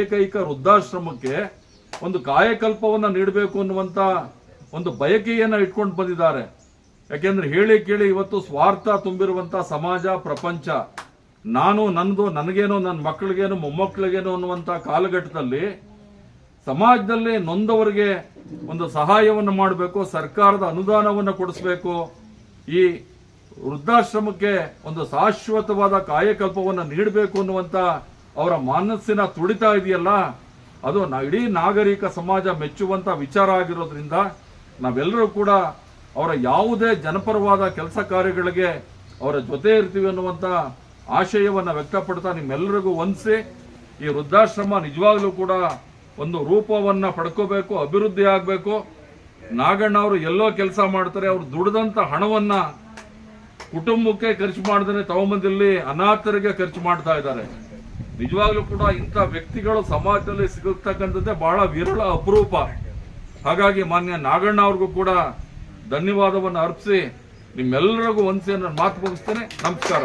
ಏಕೈಕ ವೃದ್ಧಾಶ್ರಮಕ್ಕೆ ಒಂದು ಕಾಯಕಲ್ಪವನ್ನು ನೀಡಬೇಕು ಅನ್ನುವಂಥ ಒಂದು ಬಯಕೆಯನ್ನು ಇಟ್ಕೊಂಡು ಬಂದಿದ್ದಾರೆ. ಯಾಕೆಂದ್ರೆ ಹೇಳಿ ಕೇಳಿ ಇವತ್ತು ಸ್ವಾರ್ಥ ತುಂಬಿರುವಂಥ ಸಮಾಜ, ಪ್ರಪಂಚ, ನಾನು ನನ್ನದು ನನಗೇನೋ ನನ್ನ ಮಕ್ಕಳಿಗೇನೋ, ಮೊಮ್ಮಕ್ಕಳಿಗೇನೋ ಅನ್ನುವಂಥ ಕಾಲಘಟ್ಟದಲ್ಲಿ ಸಮಾಜದಲ್ಲಿ ನೊಂದವರಿಗೆ ಒಂದು ಸಹಾಯವನ್ನು ಮಾಡಬೇಕು, ಸರ್ಕಾರದ ಅನುದಾನವನ್ನು ಕೊಡಿಸಬೇಕು, ಈ ವೃದ್ಧಾಶ್ರಮಕ್ಕೆ ಒಂದು ಶಾಶ್ವತವಾದ ಕಾಯಕಲ್ಪವನ್ನು ನೀಡಬೇಕು ಅನ್ನುವಂತ ಅವರ ಮನಸ್ಸಿನ ತುಡಿತ ಇದೆಯಲ್ಲ, ಅದು ಇಡೀ ನಾಗರಿಕ ಸಮಾಜ ಮೆಚ್ಚುವಂತ ವಿಚಾರ ಆಗಿರೋದ್ರಿಂದ ನಾವೆಲ್ಲರೂ ಕೂಡ ಅವರ ಯಾವುದೇ ಜನಪರವಾದ ಕೆಲಸ ಕಾರ್ಯಗಳಿಗೆ ಅವರ ಜೊತೆ ಇರ್ತೀವಿ ಅನ್ನುವಂತ ಆಶಯವನ್ನು ವ್ಯಕ್ತಪಡ್ತಾ ನಿಮ್ಮೆಲ್ಲರಿಗೂ ವಂದಿಸಿ ಈ ವೃದ್ಧಾಶ್ರಮ ನಿಜವಾಗ್ಲೂ ಕೂಡ ಒಂದು ರೂಪವನ್ನ ಪಡ್ಕೋಬೇಕು, ಅಭಿವೃದ್ಧಿ ಆಗಬೇಕು. ನಾಗಣ್ಣ ಅವರು ಎಲ್ಲೋ ಕೆಲಸ ಮಾಡ್ತಾರೆ, ಅವರು ದುಡಿದಂಥ ಹಣವನ್ನ ಕುಟುಂಬಕ್ಕೆ ಖರ್ಚು ಮಾಡದೇ ತಗೊಂಬಂದಿಲ್ಲಿ ಅನಾಥರಿಗೆ ಖರ್ಚು ಮಾಡ್ತಾ ಇದ್ದಾರೆ. ನಿಜವಾಗ್ಲೂ ಕೂಡ ಇಂಥ ವ್ಯಕ್ತಿಗಳು ಸಮಾಜದಲ್ಲಿ ಸಿಗತಕ್ಕಂಥದ್ದೇ ಬಹಳ ವಿರಳ ಅಪರೂಪ. ಹಾಗಾಗಿ ಮಾನ್ಯ ನಾಗಣ್ಣ ಅವ್ರಿಗೂ ಕೂಡ ಧನ್ಯವಾದವನ್ನು ಅರ್ಪಿಸಿ ನಿಮ್ಮೆಲ್ಲರಿಗೂ ಒಂದ್ಸೆ ನಾನು ಮಾತು ಮುಗಿಸ್ತೇನೆ. ನಮಸ್ಕಾರ.